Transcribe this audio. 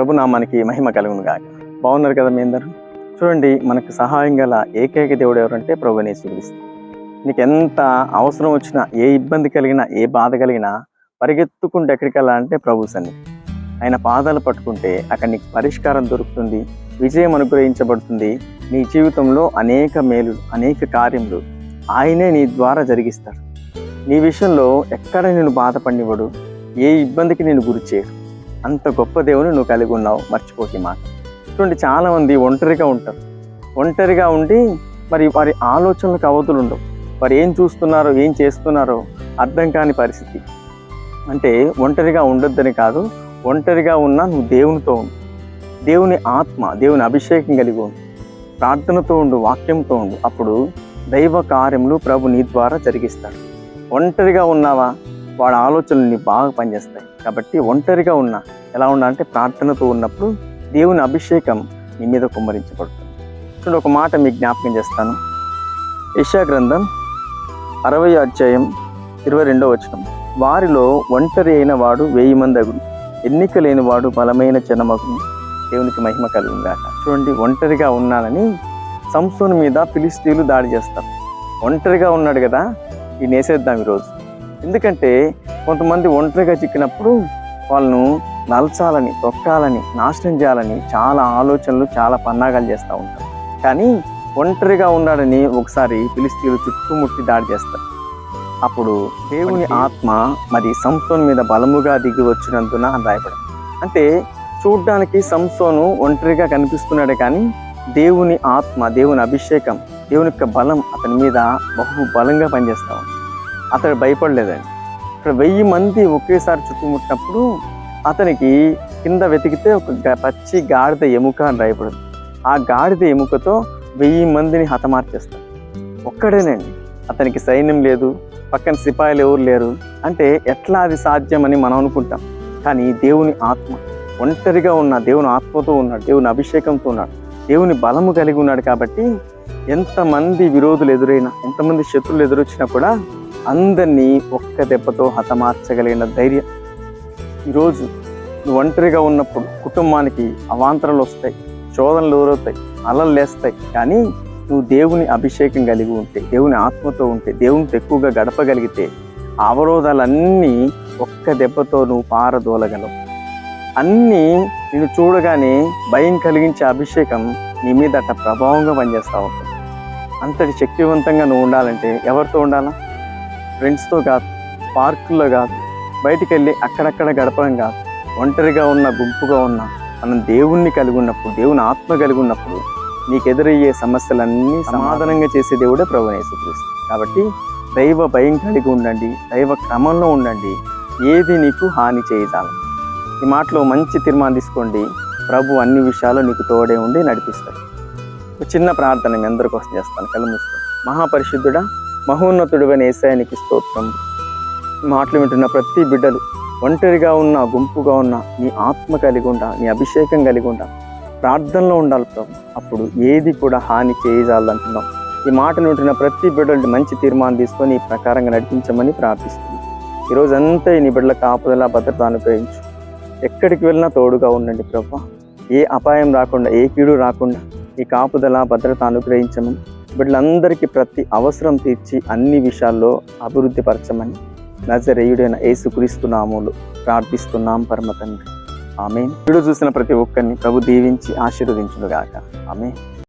ప్రభు నామానికి మహిమ కలుగును గాక. బాగున్నారు కదా మీ అందరూ? చూడండి మనకు సహాయం గల ఏకైక దేవుడు ఎవరంటే ప్రభుని సుక్రీస్తు నీకు ఎంత అవసరం వచ్చినా ఏ ఇబ్బంది కలిగినా ఏ బాధ కలిగినా పరిగెత్తుకుంటే ఎక్కడికి వెళ్ళాలంటే ప్రభు సన్ని ఆయన పాదాలు పట్టుకుంటే అక్కడ నీకు పరిష్కారం దొరుకుతుంది విజయం అనుగ్రహించబడుతుంది. నీ జీవితంలో అనేక మేలు అనేక కార్యములు ఆయనే నీ ద్వారా జరిగిస్తాడు నీ విషయంలో ఎక్కడ నేను బాధపడినివ్వడు ఏ ఇబ్బందికి నేను గురి చేయడు అంత గొప్ప దేవుని నువ్వు కలిగి ఉన్నావు మర్చిపోకి మాట. ఇటువంటి చాలామంది ఒంటరిగా ఉంటారు. ఒంటరిగా ఉండి మరి వారి ఆలోచనలకు అవతలు ఉండవు. వారు ఏం చూస్తున్నారో ఏం చేస్తున్నారో అర్థం కాని పరిస్థితి. అంటే ఒంటరిగా ఉండొద్దని కాదు ఒంటరిగా ఉన్నా నువ్వు దేవునితో ఉండు. దేవుని ఆత్మ దేవుని అభిషేకం కలిగి ఉండు. ప్రార్థనతో ఉండు వాక్యంతో ఉండు. అప్పుడు దైవ కార్యములు ప్రభు నీ ద్వారా జరిగిస్తాడు ఒంటరిగా ఉన్నావా? వాడి ఆలోచనలు నీ బాగా పనిచేస్తాయి. కాబట్టి ఒంటరిగా ఉన్న ఎలా ఉన్నా అంటే ప్రార్థనతో ఉన్నప్పుడు దేవుని అభిషేకం నీ మీద కుమ్మరించబడుతుంది. చూడండి ఒక మాట మీకు జ్ఞాపకం చేస్తాను. యశా గ్రంథం అరవై అధ్యాయం ఇరవై రెండో వచనం. వారిలో ఒంటరి అయిన వాడు వెయ్యి మంది అగును ఎన్నిక లేని వాడు బలమైన జనమగును. దేవునికి మహిమ కలుగుగాక చూడండి ఒంటరిగా ఉన్నానని సంసోను మీద ఫిలిస్తీన్లు దాడి చేస్తారు. ఒంటరిగా ఉన్నాడు కదా ఈ నేసేద్దాం ఈరోజు. ఎందుకంటే కొంతమంది ఒంటరిగా చిక్కినప్పుడు వాళ్ళను నల్చాలని తొక్కాలని నాశనం చేయాలని చాలా ఆలోచనలు చాలా పన్నాగాలు చేస్తూ ఉంటారు. కానీ ఒంటరిగా ఉన్నాడని ఒకసారి ఫిలిస్తీన్లు చుట్టుముట్టి దాడి చేస్తారు. అప్పుడు దేవుని ఆత్మ మరి సంసోన్ మీద బలముగా దిగి వచ్చినందున రాయబడింది. అంటే చూడ్డానికి సంసోను ఒంటరిగా కనిపిస్తున్నాడు కానీ దేవుని ఆత్మ దేవుని అభిషేకం దేవుని యొక్క బలం అతని మీద బహు బలంగా పనిచేస్తా అతడు భయపడలేదండి. ఇక్కడ వెయ్యి మంది ఒకేసారి చుట్టుముట్టినప్పుడు అతనికి కింద వెతికితే ఒక గ- పచ్చి గాడిద ఎముక అని రాయబడింది. ఆ గాడిద ఎముకతో వెయ్యి మందిని హతమార్చేస్తాడు. ఒక్కడేనండి. అతనికి సైన్యం లేదు పక్కన సిపాయిలు ఎవరు లేరు. అంటే ఎట్లా అది సాధ్యమని మనం అనుకుంటాం. కానీ దేవుని ఆత్మ ఒంటరిగా ఉన్న దేవుని ఆత్మతో ఉన్నాడు దేవుని అభిషేకంతో ఉన్నాడు. దేవుని బలము కలిగి ఉన్నాడు కాబట్టి ఎంతమంది విరోధులు ఎదురైనా ఎంతమంది శత్రువులు ఎదురొచ్చినా కూడా అందరినీ ఒక్క దెబ్బతో హతమార్చగలిగిన ధైర్యం. ఈరోజు నువ్వు ఒంటరిగా ఉన్నప్పుడు కుటుంబానికి అవాంతరాలు వస్తాయి శోధనలు ఎదురవుతాయి అలలు లేస్తాయి. కానీ నువ్వు దేవుని అభిషేకం కలిగి ఉంటే దేవుని ఆత్మతో ఉంటే దేవునితో ఎక్కువగా గడపగలిగితే అవరోధాలన్నీ ఒక్క దెబ్బతో నువ్వు పారదోలగలవు. అన్నీ నేను చూడగానే భయం కలిగించే అభిషేకం నీ మీద అట్ట ప్రభావంగా పనిచేస్తూ ఉంటుంది. అంతటి శక్తివంతంగా నువ్వు ఉండాలంటే ఎవరితో ఉండాలా? ఫ్రెండ్స్తో కాదు పార్కుల్లో కాదు బయటికి వెళ్ళి అక్కడక్కడ గడపడం కాదు. ఒంటరిగా ఉన్న గుంపుగా ఉన్న మనం దేవుణ్ణి కలిగి ఉన్నప్పుడు దేవుని ఆత్మ కలిగి ఉన్నప్పుడు నీకు ఎదురయ్యే సమస్యలన్నీ సమాధానంగా చేసే దేవుడే ప్రభు యేసుక్రీస్తు. కాబట్టి దైవ భయం కలిగి ఉండండి దైవ క్రమంలో ఉండండి. ఏది నీకు హాని చేయజాలం ఈ మాటలో మంచి తీర్మానం తీసుకోండి. ప్రభు అన్ని విషయాలు నీకు తోడే ఉండి నడిపిస్తాడు. ఒక చిన్న ప్రార్థన మీ అందరి కోసం చేస్తాను. కళ్ళు మూసుకోండి. మహాపరిశుద్ధుడా మహోన్నతుడువైన ఏసాయానికి స్తోత్రం. మాటలు వింటున్న ప్రతి బిడ్డలు ఒంటరిగా ఉన్న గుంపుగా ఉన్న నీ ఆత్మ కలిగి ఉండా నీ అభిషేకం కలిగి ఉండా ప్రార్థనలో ఉండాలి ప్రభు. అప్పుడు ఏది కూడా హాని చేయజాలంటున్నాం. ఈ మాటలు వింటున్న ప్రతి బిడ్డలు మంచి తీర్మానం తీసుకొని ఈ ప్రకారంగా నడిపించమని ప్రార్థిస్తుంది ఈరోజు అంతా నీ బిడ్డల కాపుదల భద్రత అనుగ్రహించు. ఎక్కడికి వెళ్ళినా తోడుగా ఉండండి ప్రభు. ఏ అపాయం రాకుండా ఏ కీడు రాకుండా ఈ కాపుదల భద్రత అనుగ్రహించమని వీళ్ళందరికీ ప్రతి అవసరం తీర్చి అన్ని విషయాల్లో అభివృద్ధి పరచమని నజరేయుడైన యేసుక్రీస్తు నామములు ప్రార్థిస్తున్నాం పరమ తండ్రి ఆమె వీడియో చూసిన ప్రతి ఒక్కరిని ప్రభు దీవించి ఆశీర్వదించునుగాక. ఆమె